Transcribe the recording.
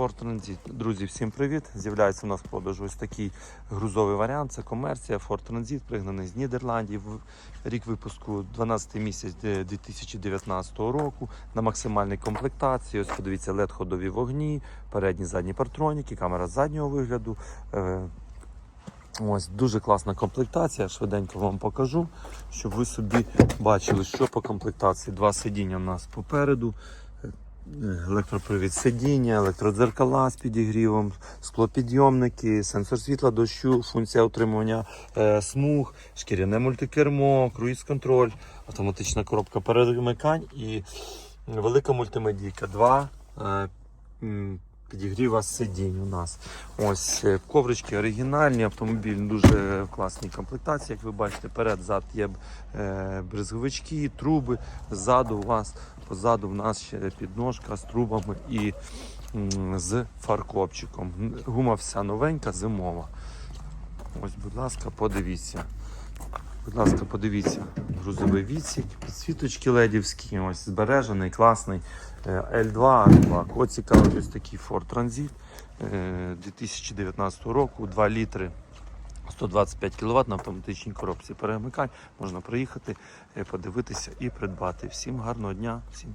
Ford Transit. Друзі, всім привіт! З'являється у нас в продажу ось такий грузовий варіант. Це комерція Ford Transit, пригнаний з Нідерландів. Рік випуску 12 місяць е, 2019 року на максимальній комплектації. Ось подивіться, led ходові вогні, передні задні партроніки, камера заднього вигляду. Е, Ось дуже класна комплектація. Швиденько вам покажу, щоб ви собі бачили, що по комплектації. Два сидіння у нас попереду. Е, Електропривід сидіння, електродзеркала з підігрівом, склопідйомники, сенсор світла дощу, функція утримування е, смуг, шкіряне мультикермо, круїз-контроль, автоматична коробка перемикань і велика мультимедійка. Два е, підігріва сидінь у нас. Ось е, коврички оригінальні, автомобіль дуже в класній комплектації. Як ви бачите, перед зад є е, бризговички, труби. Ззаду у вас позаду в нас ще підножка з трубами і з фаркопчиком. Гума вся новенька, зимова. Ось, будь ласка, подивіться. Будь ласка, подивіться, грузовий відсік, підсвіточки ледівські, ось збережений, класний. Е, L2, A2. Кого цікавить ось такий Ford Transit е, 2019 року, 2 літри. 125 кВт на автоматичній коробці перемикань. Можна приїхати, е, подивитися і придбати. Всім гарного дня, всім